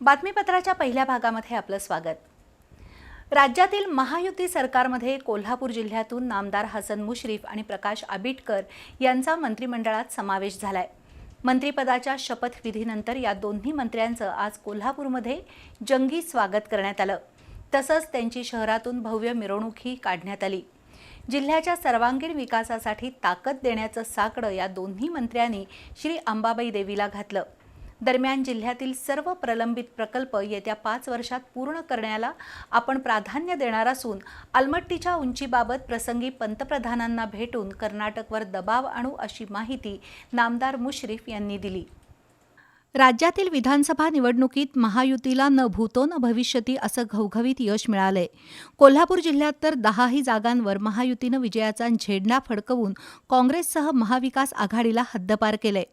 बातमीपत्राच्या पहिल्या भागामध्ये आपलं स्वागत. राज्यातील महायुती सरकारमध्ये कोल्हापूर जिल्ह्यातून नामदार हसन मुश्रीफ आणि प्रकाश आबिटकर यांचा मंत्रिमंडळात समावेश झालाय. मंत्रिपदाच्या शपथविधीनंतर या दोन्ही मंत्र्यांचं आज कोल्हापूरमध्ये जंगी स्वागत करण्यात आलं. तसंच त्यांची शहरातून भव्य मिरवणूकही काढण्यात आली. जिल्ह्याच्या सर्वांगीण विकासासाठी ताकद देण्याचं साकडं या दोन्ही मंत्र्यांनी श्री अंबाबाई देवीला घातलं. दरम्यान जिल्ह्यातील सर्व प्रलंबित प्रकल्प येत्या पाच वर्षात पूर्ण करण्याला आपण प्राधान्य देणार असून अलमट्टीच्या उंचीबाबत प्रसंगी पंतप्रधानांना भेटून कर्नाटकवर दबाव आणू अशी माहिती नामदार मुश्रीफ यांनी दिली. राज्यातील विधानसभा निवडणुकीत महायुतीला न भूतो न भविष्यती असं घवघवीत यश मिळालंय. कोल्हापूर जिल्ह्यात तर दहाही जागांवर महायुतीनं विजयाचा झेंडा फडकवून काँग्रेससह महाविकास आघाडीला हद्दपार केलंय.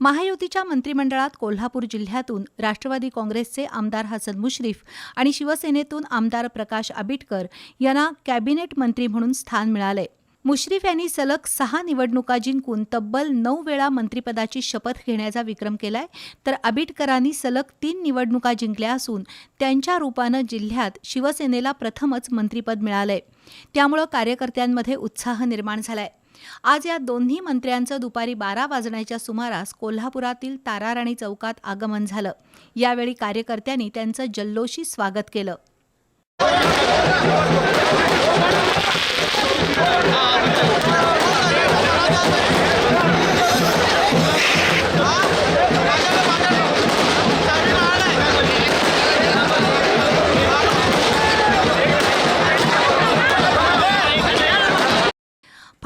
महायुतीच्या मंत्रिमंडळात कोल्हापूर जिल्ह्यातून राष्ट्रवादी काँग्रेसचे आमदार हसन मुश्रीफ आणि शिवसेनेतून आमदार प्रकाश आबिटकर यांना कॅबिनेट मंत्री म्हणून स्थान मिळालंय मुश्रीफ यांनी सलग सहा निवडणुका जिंकून तब्बल नऊ वेळा मंत्रिपदाची शपथ घेण्याचा विक्रम केलाय. तर आबिटकरांनी सलग तीन निवडणुका जिंकल्या असून त्यांच्या रूपानं जिल्ह्यात शिवसेनेला प्रथमच मंत्रिपद मिळालंय. त्यामुळं कार्यकर्त्यांमध्ये उत्साह निर्माण झालाय. आज या दोन्ही मंत्र्यांचं दुपारी बारा वाजण्याच्या सुमारास कोल्हापुरातील ताराराणी चौकात आगमन झालं. यावेळी कार्यकर्त्यांनी त्यांचं जल्लोषी स्वागत केलं.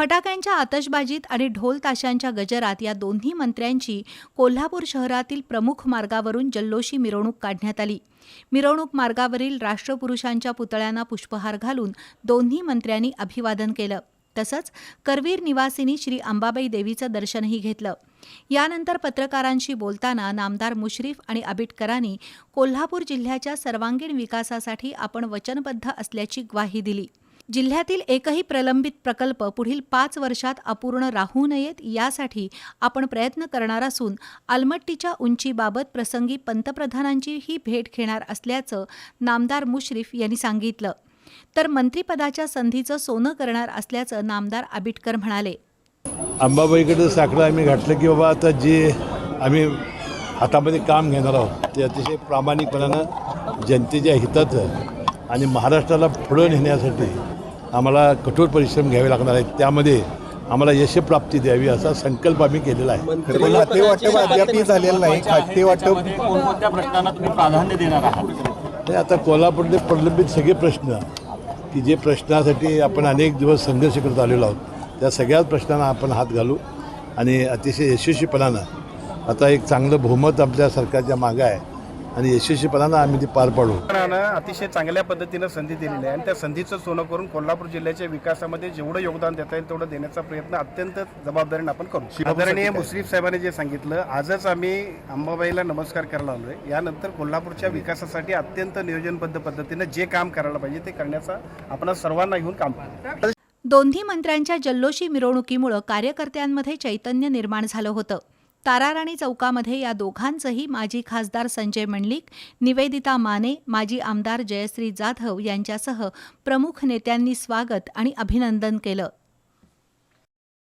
फटाक्यांच्या आतषबाजीत आणि ढोल ताशांच्या गजरात या दोन्ही मंत्र्यांची कोल्हापूर शहरातील प्रमुख मार्गावरून जल्लोषी मिरवणूक काढण्यात आली. मिरवणूक मार्गावरील राष्ट्रपुरुषांच्या पुतळ्यांना पुष्पहार घालून दोन्ही मंत्र्यांनी अभिवादन केलं. तसंच करवीर निवासिनी श्री अंबाबाई देवीचं दर्शनही घेतलं. यानंतर पत्रकारांशी बोलताना नामदार मुश्रीफ आणि आबिटकरांनी कोल्हापूर जिल्ह्याच्या सर्वांगीण विकासासाठी आपण वचनबद्ध असल्याची ग्वाही दिली. जिल्ह्यातील एकही प्रलंबित प्रकल्प पुढील पाच वर्षात अपूर्ण राहू नयेत यासाठी आपण प्रयत्न करणार असून आलमट्टीच्या उंचीबाबत प्रसंगी पंतप्रधानांचीही भेट घेणार असल्याचं नामदार मुश्रीफ यांनी सांगितलं. तर मंत्रिपदाच्या संधीचं सोनं करणार असल्याचं नामदार आबिटकर म्हणाले. अंबाबाईकडे साखळं आम्ही घातलं की बाबा आता जे आम्ही हातामध्ये काम घेणार आहोत ते अतिशय प्रामाणिकपणानं जनतेच्या हिताचं आणि महाराष्ट्राला पुढं नेण्यासाठी आम्हाला कठोर परिश्रम घ्यावे लागणार आहेत. त्यामध्ये आम्हाला यशप्राप्ती द्यावी असा संकल्प आम्ही केलेला आहे. खाते वाटप अद्यापही झालेलं नाही. खाते वाटप कोणकोणत्या प्रश्नांना तुम्ही प्राधान्य देणार आहात? आता कोल्हापूरचे प्रलंबित सगळे प्रश्न की जे प्रश्नासाठी आपण अनेक दिवस संघर्ष करत आलेलो आहोत त्या सगळ्याच प्रश्नांना आपण हात घालू. आणि अतिशय यशस्वीपणानं आता एक चांगलं बहुमत आपल्या सरकारच्या मागं आहे. आणि यशस्वीपणानं आम्ही ते पार पाडू. अतिशय चांगल्या पद्धतीनं संधी दिलेली आहे. आणि त्या संधीचं सोनं करून कोल्हापूर जिल्ह्याच्या विकासामध्ये जेवढं योगदान देता येईल तेवढं देण्याचा प्रयत्न अत्यंत जबाबदारीने आपण करू. आदरणीय मुश्रीफ साहेबांनी जे सांगितलं आजच आम्ही अंबाबाईला नमस्कार करायला आलोय. यानंतर कोल्हापूरच्या विकासासाठी अत्यंत नियोजनबद्ध पद्धतीनं जे काम करायला पाहिजे ते करण्याचा आपण सर्वांना घेऊन काम दोन्ही मंत्र्यांच्या जल्लोषी मिरवणुकीमुळं कार्यकर्त्यांमध्ये चैतन्य निर्माण झालं होतं. ताराराणी चौकामध्ये या दोघांचंही माजी खासदार संजय मंडलिक निवेदिता माने माजी आमदार जयश्री जाधव यांच्यासह प्रमुख नेत्यांनी स्वागत आणि अभिनंदन केलं.